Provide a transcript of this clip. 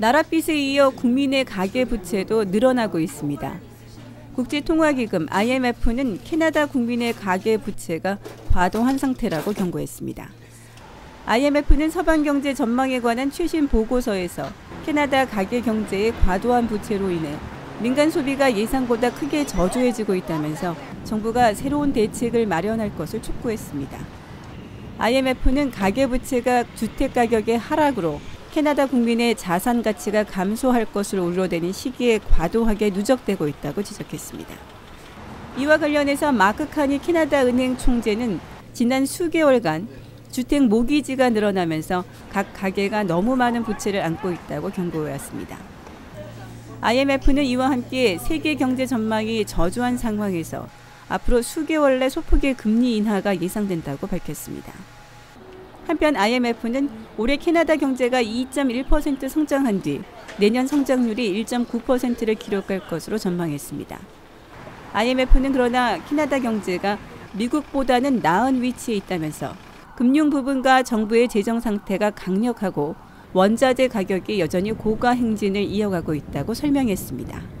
나랏빚에 이어 국민의 가계 부채도 늘어나고 있습니다. 국제통화기금 IMF는 캐나다 국민의 가계 부채가 과도한 상태라고 경고했습니다. IMF는 서방 경제 전망에 관한 최신 보고서에서 캐나다 가계 경제의 과도한 부채로 인해 민간 소비가 예상보다 크게 저조해지고 있다면서 정부가 새로운 대책을 마련할 것을 촉구했습니다. IMF는 가계부채가 주택 가격의 하락으로 캐나다 국민의 자산 가치가 감소할 것으로 우려되는 시기에 과도하게 누적되고 있다고 지적했습니다. 이와 관련해서 마크 칸이 캐나다 은행 총재는 지난 수개월간 주택 모기지가 늘어나면서 각 가게가 너무 많은 부채를 안고 있다고 경고해왔습니다. IMF는 이와 함께 세계 경제 전망이 저조한 상황에서 앞으로 수개월 내 소폭의 금리 인하가 예상된다고 밝혔습니다. 한편 IMF는 올해 캐나다 경제가 2.1% 성장한 뒤 내년 성장률이 1.9%를 기록할 것으로 전망했습니다. IMF는 그러나 캐나다 경제가 미국보다는 나은 위치에 있다면서 금융 부분과 정부의 재정 상태가 강력하고 원자재 가격이 여전히 고가 행진을 이어가고 있다고 설명했습니다.